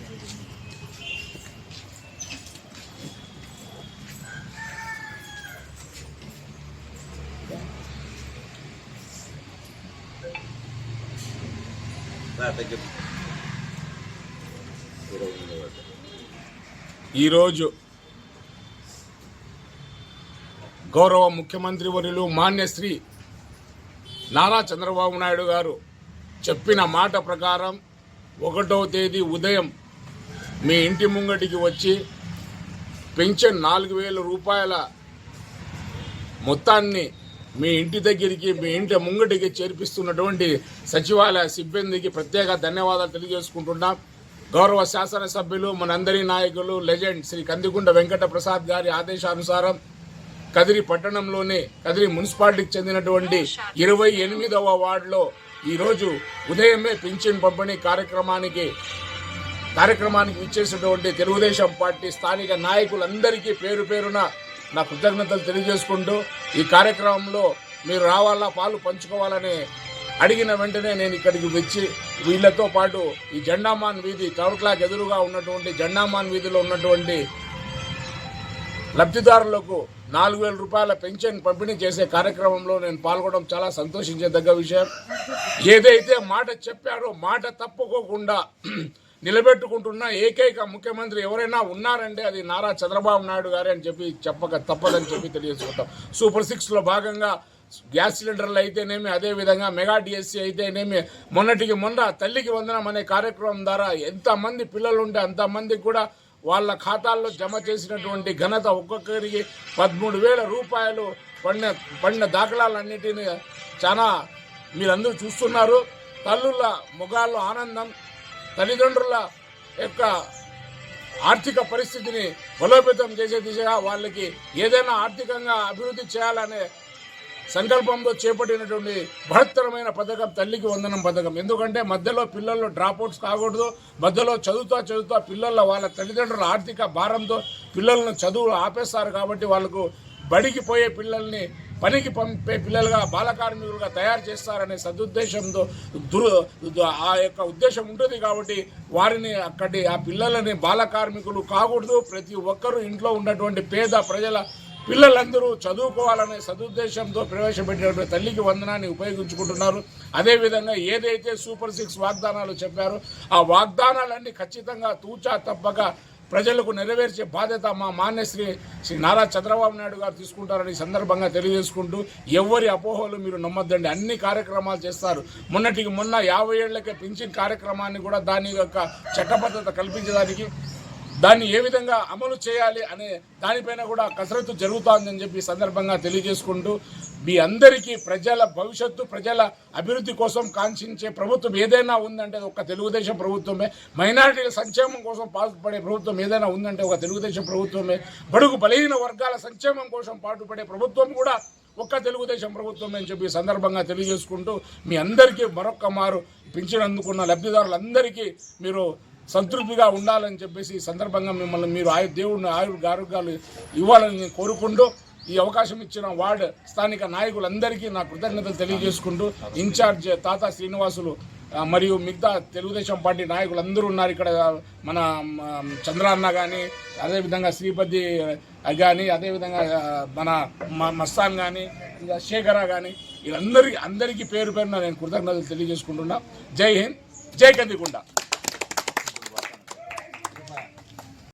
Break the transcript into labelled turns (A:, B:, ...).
A: Ah,
B: ఈరోజు గౌరవ ముఖ్యమంత్రి వర్యులు మాన్యశ్రీ నారా చంద్రబాబు నాయుడు గారు చెప్పిన మాట ప్రకారం ఒకటో తేదీ ఉదయం మీ ఇంటి ముంగటికి వచ్చి పెన్షన్ నాలుగు వేల రూపాయల మొత్తాన్ని మీ ఇంటి దగ్గరికి మీ ఇంటి ముంగటికి చేర్పిస్తున్నటువంటి సచివాలయ సిబ్బందికి ప్రత్యేక ధన్యవాదాలు తెలియజేసుకుంటున్నాం. గౌరవ శాసనసభ్యులు మనందరి నాయకులు లెజెండ్ శ్రీ కందికుంట వెంకట ప్రసాద్ గారి ఆదేశానుసారం కదిరి పట్టణంలోని కదిరి మున్సిపాలిటీకి చెందినటువంటి ఇరవై ఎనిమిదవ వార్డులో ఈరోజు ఉదయమే పింఛన్ పంపిణీ కార్యక్రమానికి కార్యక్రమానికి ఇచ్చేసినటువంటి తెలుగుదేశం పార్టీ స్థానిక నాయకులందరికీ పేరు పేరున నా కృతజ్ఞతలు తెలియజేసుకుంటూ ఈ కార్యక్రమంలో మీరు రావాలా పాలు పంచుకోవాలని అడిగిన వెంటనే నేను ఇక్కడికి వచ్చి వీళ్ళతో పాటు ఈ జెండామాన్ వీధి టవర్ క్లాక్ ఎదురుగా ఉన్నటువంటి జెండామాన్ వీధిలో ఉన్నటువంటి లబ్ధిదారులకు నాలుగు వేల రూపాయల పెన్షన్ పంపిణీ చేసే కార్యక్రమంలో నేను పాల్గొనడం చాలా సంతోషించేదగ్గ విషయం. ఏదైతే మాట చెప్పారో మాట తప్పుకోకుండా నిలబెట్టుకుంటున్న ఏకైక ముఖ్యమంత్రి ఎవరైనా ఉన్నారంటే అది నారా చంద్రబాబు నాయుడు గారే అని చెప్పి చెప్పక తప్పదని చెప్పి తెలియజేసుకుంటాం. సూపర్ సిక్స్లో భాగంగా గ్యాస్ సిలిండర్లు అయితేనేమి అదేవిధంగా మెగా డిఎస్సీ అయితేనేమి మొన్నటికి మొన్న తల్లికి వందనం అనే కార్యక్రమం ద్వారా ఎంతమంది పిల్లలు ఉంటే అంతమందికి కూడా వాళ్ళ ఖాతాల్లో జమ చేసినటువంటి ఘనత ఒక్కొక్కరికి పదమూడు వేల రూపాయలు పడిన పడిన దాఖలాలన్నిటిని చాలా మీరందరూ చూస్తున్నారు. తల్లుల ముఖాల్లో ఆనందం తల్లిదండ్రుల యొక్క ఆర్థిక పరిస్థితిని బలోపేతం చేసే దిశగా వాళ్ళకి ఏదైనా ఆర్థికంగా అభివృద్ధి చేయాలనే సంకల్పంతో చేపట్టినటువంటి బృహత్తరమైన పథకం తల్లికి వందనం పథకం. ఎందుకంటే మధ్యలో పిల్లలు డ్రాప్అవుట్స్ కాకూడదు. మధ్యలో చదువుతా చదువుతా పిల్లల వాళ్ళ తల్లిదండ్రుల ఆర్థిక భారంతో పిల్లలను చదువు ఆపేస్తారు కాబట్టి వాళ్ళకు బడికి పోయే పిల్లల్ని పనికి పంపే పిల్లలుగా బాల కార్మికులుగా తయారు చేస్తారనే సదుద్దేశంతో దురు ఆ యొక్క ఉద్దేశం ఉంటుంది కాబట్టి వారిని అక్కడి ఆ పిల్లలని బాల కార్మికులు కాకూడదు. ప్రతి ఒక్కరూ ఇంట్లో ఉన్నటువంటి పేద ప్రజల పిల్లలందరూ చదువుకోవాలనే సదుద్దేశంతో ప్రవేశపెట్టినటువంటి తల్లికి వందనాన్ని ఉపయోగించుకుంటున్నారు. అదేవిధంగా ఏదైతే సూపర్ సిక్స్ వాగ్దానాలు చెప్పారో ఆ వాగ్దానాలన్నీ ఖచ్చితంగా తూచా తప్పక ప్రజలకు నెరవేర్చే బాధ్యత మా మాన్యశ్రీ శ్రీ నారా చంద్రబాబు నాయుడు గారు తీసుకుంటారని సందర్భంగా తెలియజేసుకుంటూ ఎవరి అపోహలు మీరు నమ్మొద్దండి. అన్ని కార్యక్రమాలు చేస్తారు. మొన్నటికి మొన్న యాభై ఏళ్ళకే పింఛన్ కార్యక్రమాన్ని కూడా దాని యొక్క చట్టబద్ధత కల్పించడానికి దాన్ని ఏ విధంగా అమలు చేయాలి అనే దానిపైన కూడా కసరత్తు జరుగుతోందని చెప్పి సందర్భంగా తెలియజేసుకుంటూ మీ అందరికీ ప్రజల భవిష్యత్తు ప్రజల అభివృద్ధి కోసం కాంక్షించే ప్రభుత్వం ఏదైనా ఉందంటే ఒక తెలుగుదేశం ప్రభుత్వమే. మైనారిటీల సంక్షేమం కోసం పాటుపడే ప్రభుత్వం ఏదైనా ఉందంటే ఒక తెలుగుదేశం ప్రభుత్వమే. బడుగు బలహీన వర్గాల సంక్షేమం కోసం పాటుపడే ప్రభుత్వం కూడా ఒక్క తెలుగుదేశం ప్రభుత్వం అని చెప్పి సందర్భంగా తెలియజేసుకుంటూ మీ అందరికీ మరొక్క మారు పింఛన్ అందుకున్న లబ్ధిదారులందరికీ మీరు సంతృప్తిగా ఉండాలని చెప్పేసి ఈ సందర్భంగా మిమ్మల్ని మీరు ఆయు దేవుడిని ఆయు ఆరోగ్యాలు ఇవ్వాలని నేను కోరుకుంటూ ఈ అవకాశం ఇచ్చిన వార్డ్ స్థానిక నాయకులందరికీ నా కృతజ్ఞతలు తెలియజేసుకుంటూ ఇన్ఛార్జ్ తాత శ్రీనివాసులు మరియు మిగతా తెలుగుదేశం పార్టీ నాయకులు అందరూ ఉన్నారు ఇక్కడ మన చంద్రాన్న కానీ అదేవిధంగా శ్రీపతి కానీ అదేవిధంగా మన మస్తాన్ కానీ ఇంకా శేఖర కానీ వీళ్ళందరికీ అందరికీ పేరు పేరున నేను కృతజ్ఞతలు తెలియజేసుకుంటున్నా. జై హింద్ జై కందికుంట